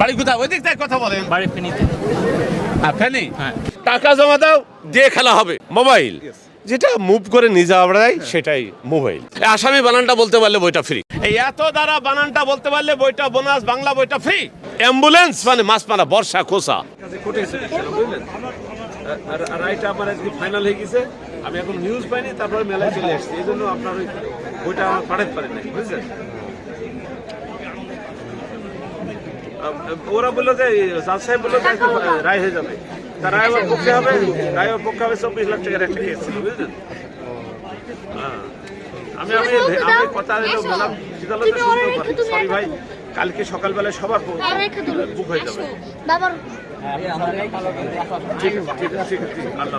বাড়ি কোথায়? ওই দিক থেকে কথা বলেন। বাড়ি ফেনীতে। আর ফেনি? হ্যাঁ। টাকা জমা দাও দিয়ে খেলা হবে। মোবাইল। যেটা মুভ করে নিজে আমরা সেটাই মোবাইল। আসামি বানানটা বলতে পারলে বইটা ফ্রি এই এত দ্বারা বানানটা বলতে পারলে বইটা বোনাস বাংলা বইটা ফ্রি অ্যাম্বুলেন্স মানে মাছ মারা বর্ষা খোসা। আর আর আমার আজকে ফাইনাল হয়ে গেছে। আমি এখন নিউজ পাইনি তারপরে মেলায় চলে আসছি। এই জন্য আপনার ওই বইটা আমার পাঠাতে পারেন বুঝলেন? ওরা বলল যে জাজ সাহেব বলল যে রায় হয়ে যাবে। তা রায় আমার পক্ষে হবে রায় আমার পক্ষে হবে চব্বিশ লাখ টাকার একটা কেস ছিল বুঝলেন? হ্যাঁ। আমি আমি আমি কথা মেলা আদালতে শুনতে পারি। সরি ভাই কালকে সকালবেলায় সবার বুক হয়ে যাবে। বাবার ঠিক আছে ঠিক আছে ঠিক আছে ঠিক আছে। আল্লাহ